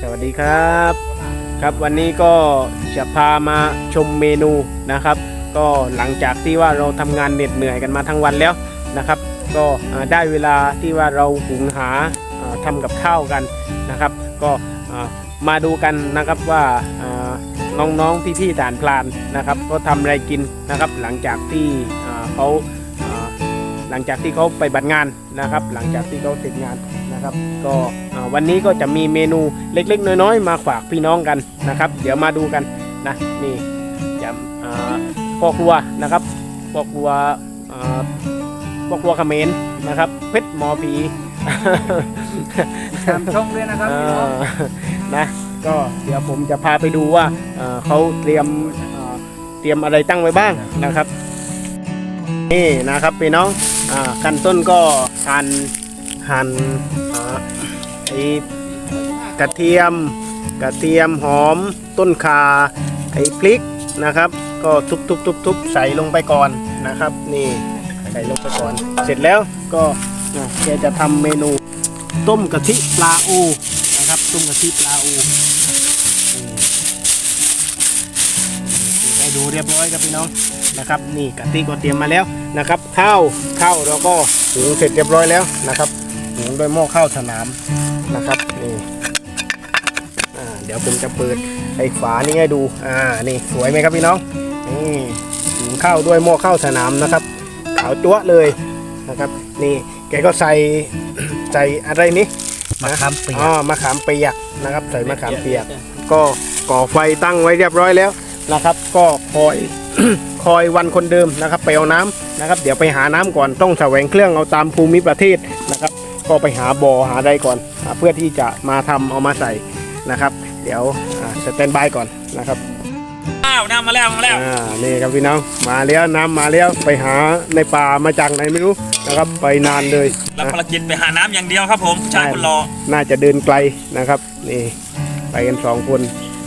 สวัสดีครับ ครับวันนี้ก็จะพามาชมเมนูนะครับ ก็หลังจากที่ว่าเราทำงานเหน็ดเหนื่อยกันมาทั้งวันแล้วนะครับ ก็ได้เวลาที่ว่าเราหุงหาอ่าทำกับข้าวกันนะครับ ก็มาดูกันนะครับว่าน้องๆพี่ๆฐานพลานนะครับ ก็ทำอะไรกินนะครับ หลังจากที่เขาอ่าหลังจากที่เขาไปบัตรงานนะครับ หลังจากที่เขาเสร็จงาน นะครับ ก็อ่าวันนี้ก็จะมีเมนูเล็ก ๆ น้อยๆ มาฝากพี่น้องกันนะครับ เดี๋ยวมาดูกันนะนี่จะอ่าพ่อครัวนะครับพ่อครัวอ่าพ่อครัวเขมรนะครับ เพชรหมอผีตามช่องด้วยนะครับเอพี่น้องอนะก็เดี๋ยวผมจะพาไปดูว่าเอ่อเขาเตรียมเอ่อเตรียมอะไรตั้งไว้บ้างนะครับนี่นะครับพี่น้องอ่าขั้นต้นก็หั่นหั่นอ่า ไอ้กระเทียม กระเทียมหอม ต้นข่าไอ้พริกนะครับ ก็ทุบๆๆ ๆ ใส่ลงไปก่อนนะครับ นี่ใส่ลงไปก่อน เสร็จแล้วก็แกจะทำเมนูต้มกะทิปลาอูนะครับ ต้มกะทิปลาอูให้ดูเรียบร้อยครับพี่น้องนะครับ นี่กะทิก็เตรียมมาแล้วนะครับ ข้าวข้าวเราก็หุงเสร็จเรียบร้อยแล้วนะครับ หุงด้วยหม้อข้าวสนามนะครับนี่อ่าเดี๋ยวผมจะเปิดไอ้ฝานี่ให้ดูอ่านี่สวยไหมครับพี่น้องนี่หุงข้าวด้วยหม้อข้าวสนามนะครับขาวจั๊วะเลยนะครับนี่แกก็ใส่ใส่อะไรนี่มะขามเปียอ๋อกมะขามเปียกนะครับ ใส่มะขามเปียก ก็ก่อไฟตั้งไว้เรียบร้อยแล้วนะครับ ก็คอยคอยวันคนเดิมนะครับไปเอาน้ำนะครับ เดี๋ยวไปหาน้ำก่อนต้องแสวงเครื่องเอาตามภูมิประเทศนะครับ ก็ไปหาบ่อหาใดก่อนอ่าเพื่อที่จะมาทำเอามาใส่นะครับ เดี๋ยวสแตนบายก่อนนะครับอ้าวน้ำมาแล้วมาแล้วอ่านี่ครับพี่น้องมาแล้วน้ำมาแล้วไปหาในป่ามาจากไหนไม่รู้นะครับไปนานเลยรับนะภารกิจไปหาน้ำอย่างเดียวครับผมชายคนรอน่าจะเดินไกลนะครับนี่ไปกันสองคน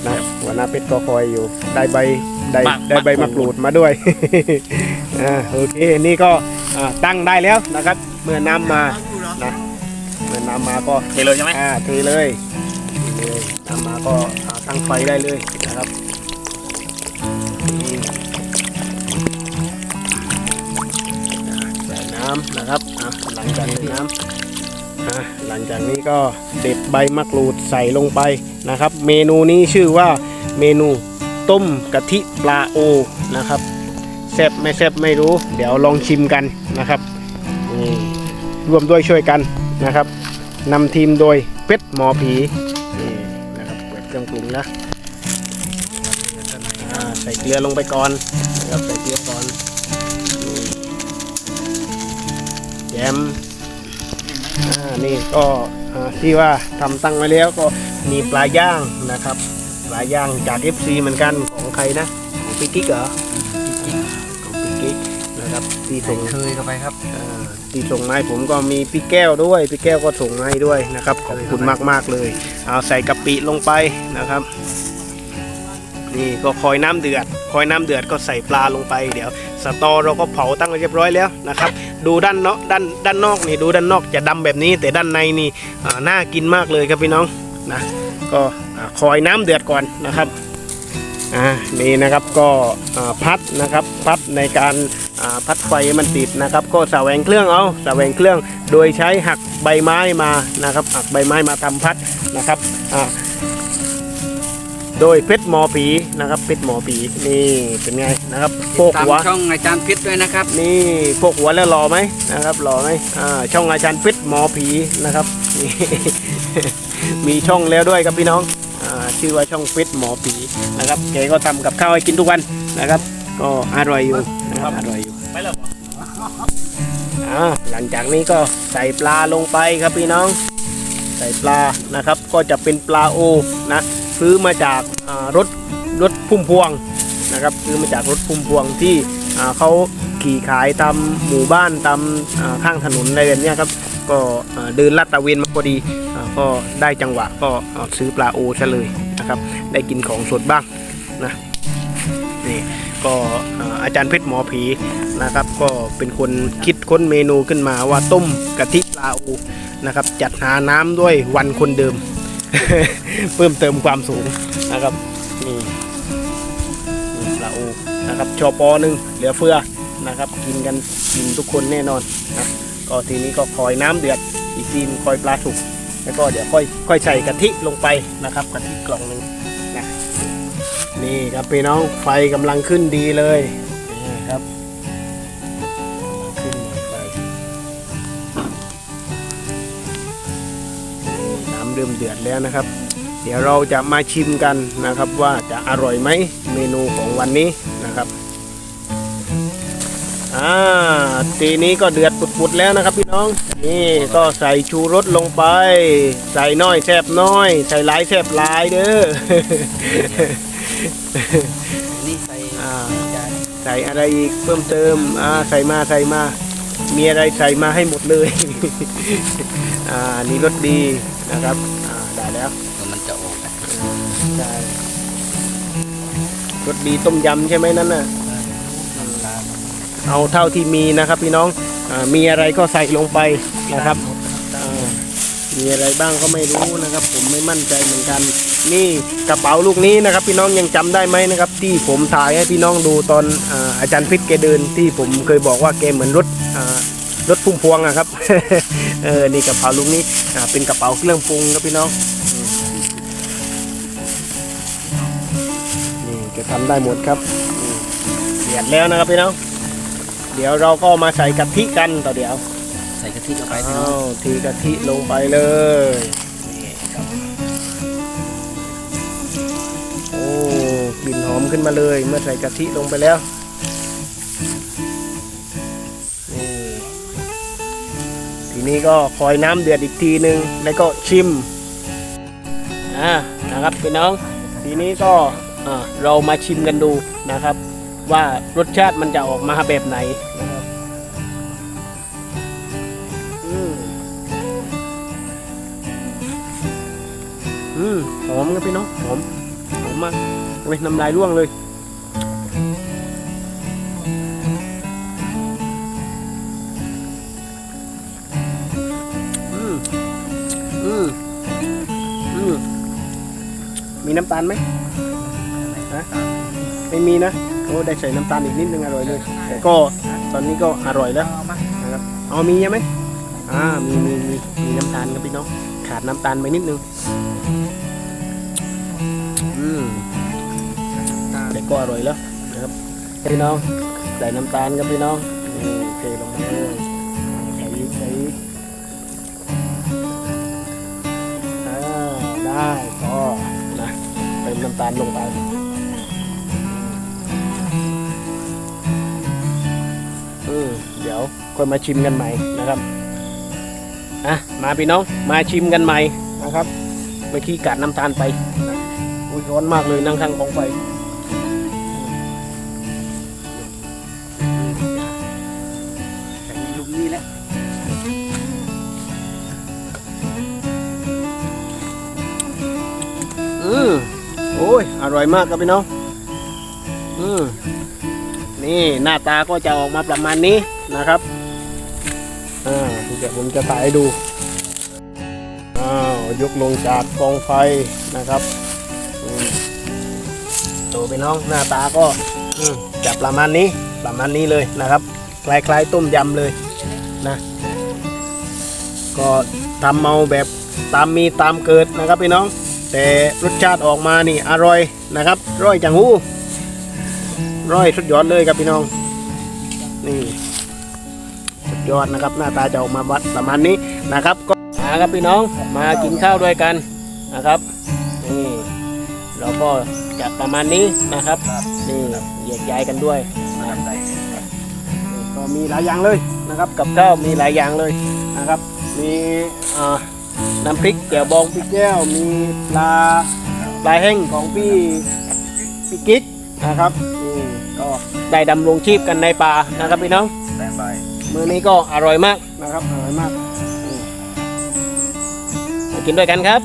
นะหัวหน้าเพชรก็คอยอยู่ได้ใบได้มะได้ใบมะมะกกรูรูดดมาด้วยอ่าโอเคนี่ก็อ่าตั้งได้แล้วนะครับ เมื่อน้ำมานะเมื่อ น้ำมาก็เทเลยใช่ไหมอ่าเทเลยเทเลยน้ำมาก็อ่าตั้งไฟได้เลยนะครับนี่ใส่น้ำนะครับอะหลังจากนี้น้ำอะหลังจากนี้ก็เด็ดใบมะกรูดใส่ลงไปนะครับ เมนูนี้ชื่อว่าเมนูต้มกะทิปลาโอนะครับแซ่บไม่แซ่บไม่รู้ เดี๋ยวลองชิมกันนะครับนี่ร่วมด้วยช่วยกันนะครับ นำทีมโดยเป็ดหมอผีนี่นะครับเปิดเครื่องปรุงนะอ่าใส่เกลือลงไปก่อนนะครับใส่เกลือก่อนนี่แยมอ่านี่ก็อ่าที่ว่าทำตั้งไว้แล้วก็มีปลาย่างนะครับ ปลาย่างจาก FC เหมือนกันของใครนะของพี่กิ๊กเหรอ ที่ส่งเคยเข้าไปครับอ่าที่ส่งมาให้ผมก็มีพี่แก้วด้วย พี่แก้วก็ส่งมาให้ด้วยนะครับ ขอบคุณมากๆเลย เอาใส่กะปิลงไปนะครับ นี่ก็คอยน้ำเดือด คอยน้ำเดือดก็ใส่ปลาลงไป เดี๋ยวสตอเราก็เผาตั้งไว้เรียบร้อยแล้วนะครับ ดูด้านนอกด้านด้านนอกนี่ดูด้านนอกจะดำแบบนี้ แต่ด้านในนี่อ่าน่ากินมากเลยครับพี่น้องนะ ก็อ่าคอยน้ำเดือดก่อนนะครับ อ่านี่นะครับก็อ่าพัดนะครับพัดในการอ่าพัดไฟให้มันติดนะครับ ก็แสวงเครื่องเอาแสวงเครื่องโดยใช้หักใบไม้มานะครับหักใบไม้มาทำพัดนะครับอ่าโดยเพชรหมอผีนะครับเพชรหมอผีนี่เป็นไงนะครับโปกตามหัวช่องอาจารย์พิษด้วยนะครับ นี่พวกหัวแล้วหล่อไหมนะครับหล่อไหมอ่าช่องอาจารย์เพชรหมอผีนะครับนี่มีช่องแล้วด้วยครับพี่น้องอ่า ชื่อว่าช่องเพชรหมอผีนะครับแกก็ทำกับข้าวให้กินทุกวันนะครับ ก็อร่อยอยู่นะครับอร่อยอยู่ไปเลยอ่าหลังจากนี้ก็ใส่ปลาลงไปครับพี่น้อง ใส่ปลานะครับ ก็จะเป็นปลาโอนะซื้อมาจากรถรถพุ่มพวงนะครับซื้อมาจากรถพุ่มพวงที่เขาขี่ขายตามหมู่บ้านตามข้างถนนอะไรแบบเนี้ยครับก็เดินลาดตะเวนมาพอดีก็ได้จังหวะก็ซื้อปลาโอซะเลย นะครับ ได้กินของสดบ้างนะนี่ก็อาจารย์เพชรหมอผีนะครับ ก็เป็นคนคิดค้นเมนูขึ้นมาว่าต้มกะทิปลาโอนะครับ จัดหาน้ำด้วยวันคนเดิม เพิ่มเติมความสูงนะครับนี่นี่ปลาอูนะครับชอปอหนึ่งเหลือเฟือนะครับ กินกันกินทุกคนแน่นอนนะก็ทีนี้ก็คอยน้ำเดือดอีกทีนคอยปลาสุก แล้วก็เดี๋ยวค่อยค่อยใส่กะทิลงไปนะครับกะทิกล่องหนึ่งนะนี่ครับพี่น้องไฟกำลังขึ้นดีเลยนี่ครับขึ้นไฟน้ำเริ่มเดือดแล้วนะครับ เดี๋ยวเราจะมาชิมกันนะครับว่าจะอร่อยไหมเมนูของวันนี้นะครับ อ่าทีนี้ก็เดือดปุดๆแล้วนะครับพี่น้อง นี่ก็ใส่ชูรสลงไป ใส่น้อยแซบน้อย ใส่หลายแซบหลายเด้อนี่ใส่อ่าใส่อะไรอีกเพิ่มเติมอ่าใส่มาใส่มา มีอะไรใส่มาให้หมดเลย อ่านี่รสดีนะครับอ่าได้แล้วมันจะออกใช่รสดีต้มยำใช่ไหมนั่นน่ะ เอาเท่าที่มีนะครับ พี่น้องอมีอะไรก็ใส่ลงไปนะครับมีอะไรบ้างก็ไม่รู้นะครับ ผมไม่มั่นใจเหมือนกัน นี่กระเป๋าลูกนี้นะครับ พี่น้องยังจำได้ไหมนะครับ ที่ผมถ่ายให้พี่น้องดูตอนอาอาจารย์พิษแกเดิน ที่ผมเคยบอกว่าแกเหมือนรถรถพุ่มพวงอะครับเออนี่กระเป๋าลูกนี้เป็นกระเป๋าเครื่องปรุงครับพี่น้องนี่จะทำได้หมดครับเดือดแล้วนะครับพี่น้อง เดี๋ยวเราก็มาใส่กะทิกันต่อเดี๋ยวใส่กะทิลงไปพี่น้อ้าองวทีกะทิลงไปเลยนี่ครับโอ้กลิ่นหอมขึ้นมาเลย เมื่อใส่กะทิลงไปแล้วนี่ทีนี้ก็คอยน้ำเดือดอีกทีหนึ่งแล้วก็ชิมอ่านะครับพี่น้อง ทีนี้ก็อ่าเรามาชิมกันดูนะครับ ว่ารสชาติมันจะออกมาแบบไหนนะครับอืมอืมหอมครับพี่น้องหอมหอมมากเลยน้ำลายร่วงเลยอืมอืมอืมมีน้ำตาลไหมไม่มีนะ อ้ได้ใส่น้ำตาลอีกนิดนึงอร่อยเลย แต่ก็ตอนนี้ก็อร่อยแล้วนะครับเอามีใช่ไหมอ่ามีมีมีมีน้ำตาลครับพี่น้องขาดน้ำตาลไปนิดนึงอืมแต่ก็อร่อยแล้วนะครับพี่น้องใส่น้ำตาลครับพี่น้องนี่เทลงมาเลยใส่อีกใส่อีกอ่าได้ก็นะเติมน้ำตาลลงไป ค่อยมาชิมกันใหม่นะครับอะมาพี่น้องมาชิมกันใหม่นะครับเมื่อกี้กัดน้ำตาลไปนะอุ้ยร้อนมากเลยนั่งข้างกองไฟใส่ลูกนี้แล้วอืมโอ้ยอร่อยมากครับพี่น้องอืมนี่หน้าตาก็จะออกมาประมาณนี้นะครับอ่าเดี๋ยวผมจะถ่ายให้ดูอ้าวยกลงจากกองไฟนะครับอืมดูไปน้องหน้าตาก็อืมจะประมาณนี้ประมาณนี้เลยนะครับ คล้ายๆต้มยำเลยนะก็ทำเมาแบบตามมีตามเกิดนะครับพี่น้อง แต่รสชาติออกมานี่อร่อยนะครับร่อยจังหูร้อยสุดยอดเลยครับพี่น้องนี่ ยอดนะครับ หน้าตาจะออกมาวัดประมาณนี้นะครับ ก็มาครับพี่น้องมากินข้าวด้วยกันนะครับนี่เราก็จะประมาณนี้นะครับนี่แยกย้ายกันด้วยนะครับก็มีหลายอย่างเลยนะครับ กับข้าวมีหลายอย่างเลยนะครับ มีน้ำพริกแจ่วบองพริกแก้วมีปลาปลาแห้งของพี่พี่กิ๊กนะครับนี่ก็ได้ดำรงชีพกันในป่านะครับพี่น้องแบ่งใบ มื้อนี้ก็อร่อยมากนะครับ อร่อยมากนี่มากินด้วยกันครับ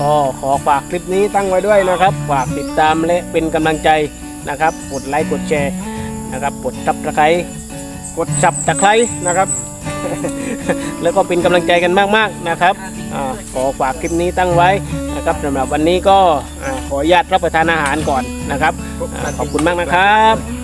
ก็ขอฝากคลิปนี้ตั้งไว้ด้วยนะครับ ฝากติดตามและเป็นกำลังใจนะครับ กดไลค์กดแชร์นะครับกดทับตะไคร้กดสับตะไคร้นะครับ แล้วก็เป็นกำลังใจกันมากๆนะครับอาขอฝากคลิปนี้ตั้งไว้นะครับสำหรับวันนี้ก็อ่า ขออนุญาตรับประทานอาหารก่อนนะครับ ขอบคุณมากนะครับ